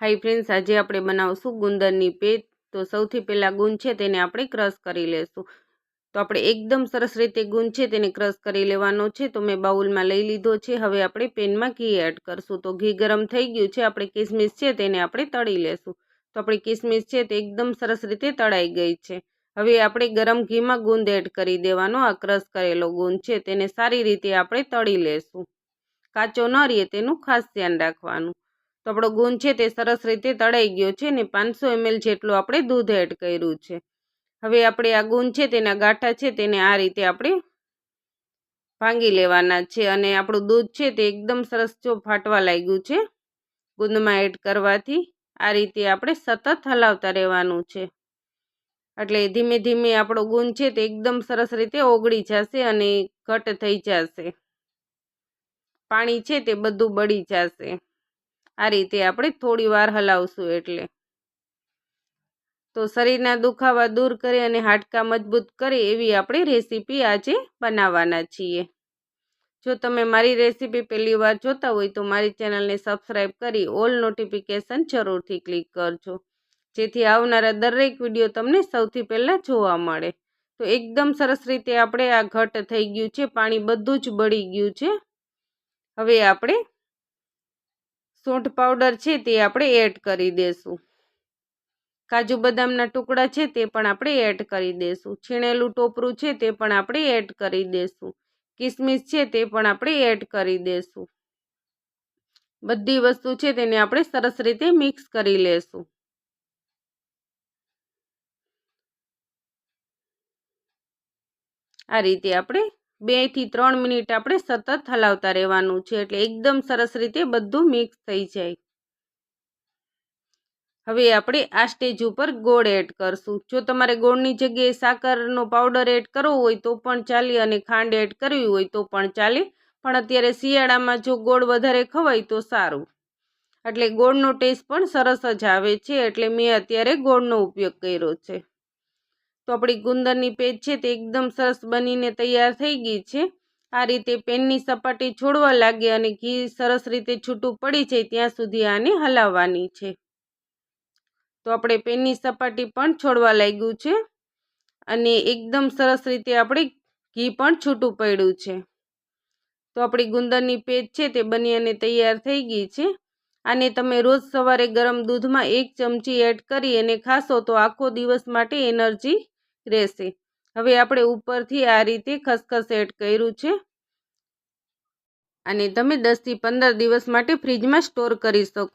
High friends આજે આપણે બનાવશું ગુંદરની પેટ. તો સૌથી પહેલાં ગુંદ છે તેને આપણે ક્રશ કરી લેશું. તો આપણે એકદમ સરસ રીતે ગુંદ છે તેને ક્રશ કરી લેવાનો છે. તો મેં બાઉલમાં લઈ લીધો છે. હવે આપણે પેનમાં ઘી એડ કરશું. તો ઘી ગરમ થઈ ગયું છે. આપણે કિસમિસ છે તેને આપણે તળી લેશું. તો આપણી કિસમિસ છે તે એકદમ સરસ રીતે તળાઈ ગઈ છે. હવે આપણે ગરમ ઘીમાં ગુંદ એડ કરી દેવાનો. આ ક્રશ કરેલો ગુંદ છે તેને સારી રીતે આપણે તળી લેશું. કાચો ન રહીએ તેનું ખાસ ધ્યાન રાખવાનું. તો આપણો ગુંદ છે તે સરસ રીતે તળાઈ ગયો છે ને પાંચસો એમએલ જેટલું આપણે દૂધ એડ કર્યું છે. હવે આપણે આ ગુંદ છે તેના ગાંઠા છે તેને આ રીતે આપણે ભાંગી લેવાના છે અને આપણું દૂધ છે તે એકદમ સરસ જો ફાટવા લાગ્યું છે. ગુંદમાં એડ કરવાથી આ રીતે આપણે સતત હલાવતા રહેવાનું છે. એટલે ધીમે ધીમે આપણો ગુંદ છે તે એકદમ સરસ રીતે ઓગળી જશે અને ઘટ થઈ જશે. પાણી છે તે બધું બળી જશે. આ રીતે આપણે થોડી વાર હલાવશું એટલે. તો શરીરના દુખાવા દૂર કરે અને હાડકાં મજબૂત કરે એવી આપણે રેસીપી આજે બનાવવાના છીએ. જો તમે મારી રેસીપી પહેલી વાર જોતા હોય તો મારી ચેનલને સબસ્ક્રાઈબ કરી ઓલ નોટિફિકેશન જરૂરથી ક્લિક કરજો. જેથી આવનારા દરેક વીડિયો તમને સૌથી પહેલાં જોવા મળે. તો એકદમ સરસ રીતે આપણે આ ઘટ થઈ ગયું છે, પાણી બધું જ બળી ગયું છે. હવે આપણે સૂંઠ પાવડર છે તે આપણે એડ કરી દઈશું કાજુ બદામના ટુકડા છે તે પણ આપણે એડ કરી દઈશું છીણેલું ટોપરું છે તે પણ આપણે એડ કરી દઈશું કિસમિસ છે તે પણ આપણે એડ કરી દઈશું બધી વસ્તુ છે તેને આપણે સરસ રીતે મિક્સ કરી લેશું. આ રીતે આપણે બેથી ત્રણ મિનિટ આપણે સતત હલાવતા રહેવાનું છે એટલે એકદમ સરસ રીતે બધું મિક્સ થઈ જાય. હવે આપણે આ સ્ટેજ ઉપર ગોળ એડ કરશું. જો તમારે ગોળની જગ્યાએ સાકરનો પાવડર એડ કરવો હોય તો પણ ચાલે અને ખાંડ એડ કરવી હોય તો પણ ચાલે. પણ અત્યારે શિયાળામાં જો ગોળ વધારે ખવાય તો સારું. એટલે ગોળનો ટેસ્ટ પણ સરસ જ આવે છે એટલે મેં અત્યારે ગોળનો ઉપયોગ કર્યો છે. તો આપણી ગુંદરની પેજ છે તે એકદમ સરસ બનીને તૈયાર થઈ ગઈ છે. આ રીતે પેનની સપાટી છોડવા લાગે અને ઘી સરસ રીતે છૂટું પડી જાય ત્યાં સુધી આને હલાવવાની છે. તો આપણે પેનની સપાટી પણ છોડવા લાગ્યું છે અને એકદમ સરસ રીતે આપણે ઘી પણ છૂટું પડ્યું છે. તો આપણી ગુંદરની પેજ છે તે બની અને તૈયાર થઈ ગઈ છે. આને તમે રોજ સવારે ગરમ દૂધમાં એક ચમચી એડ કરી અને ખાશો તો આખો દિવસ માટે એનર્જી રહેશે. હવે આપણે ઉપરથી આ રીતે ખસખસ એડ કર્યું છે. અને તમે દસથી પંદર દિવસ માટે ફ્રીજમાં સ્ટોર કરી શકો.